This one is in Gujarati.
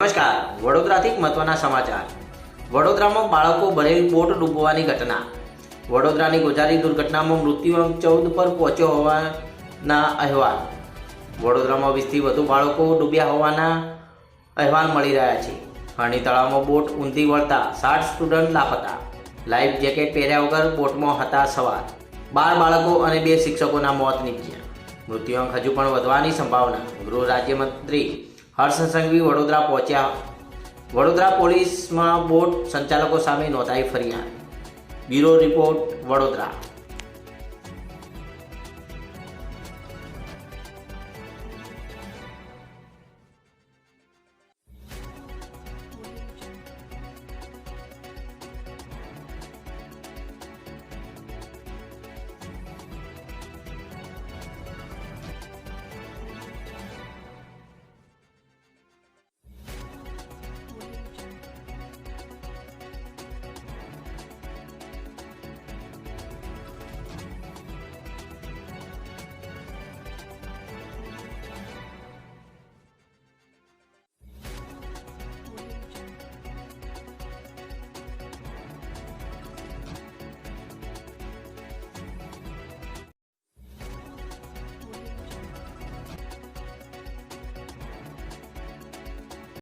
નમસ્કાર, વડોદરાથી મહત્વના સમાચાર. વડોદરામાં બાળકો ભરેલ બોટ ડૂબવાની ઘટના. વડોદરાની ગોજારી દુર્ઘટનામાં મૃત્યુઆંક ચૌદ પર પહોંચ્યો હોવાના અહેવાલ. વડોદરામાં વીસથી વધુ બાળકો ડૂબ્યા હોવાના અહેવાલ મળી રહ્યા છે. હણી તળાવમાં બોટ ઊંધી વળતા સાઠ સ્ટુડન્ટ લાપતા. લાઈફ જેકેટ પહેર્યા વગર બોટમાં હતા સવાર. બાર બાળકો અને બે શિક્ષકોના મોત નીપજ્યા. મૃત્યુઆંક હજુ પણ વધવાની સંભાવના. ગૃહ રાજ્યમંત્રી હર્ષ સંઘવી વડોદરા પહોંચ્યા. વડોદરા પોલીસમાં બોટ સંચાલકો સામે નોંધાઈ ફરિયાદ બ્યુરો રિપોર્ટ વડોદરા.